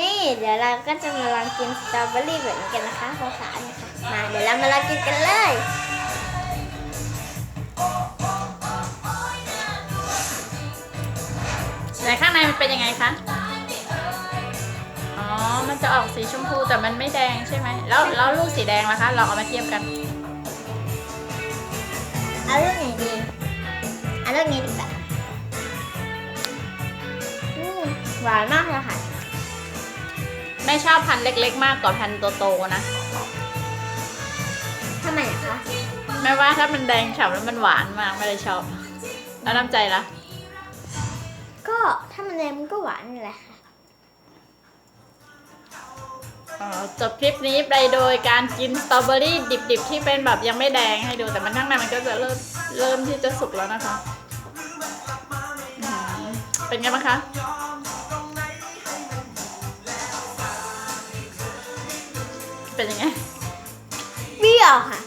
นี่เดี๋ยวเราก็จะมาลองกินสตรอเบอรี่แบบนี้กันนะคะสาวๆเนี่ยค่ะมาเดี๋ยวเรามาลองกินกันเลยแต่ข้างในมันเป็นยังไงคะ อ๋อ มันจะออกสีชมพูแต่มันไม่แดงใช่ไหม แล้วแล้วลูกสีแดงล่ะคะ เราเอามาเทียบกัน เอาลูกไหนดี เอาลูกนี้ดีกว่าอืมหวานมากเลยค่ะ ไม่ชอบพันธุ์เล็ก ๆ มากกว่าพันธุ์โตๆนะทำไมอะคะแม่ว่าถ้ามันแดงฉ่ำแล้วมันหวานมากไม่ได้ชอบแล้วน้ำใจล่ะก็ถ้ามันแดงมันก็หวานนี่แหละค่ะอ๋อจบคลิปนี้ไปโดยการกินสตรอเบอรี่ดิบๆ ที่เป็นแบบยังไม่แดงให้ดูแต่มันข้างในมันก็จะเริ่มเริ่มที่จะสุกแล้วนะคะอืมเป็นไงบ้างคะ เป็นยังไง เบี้ยวค่ะ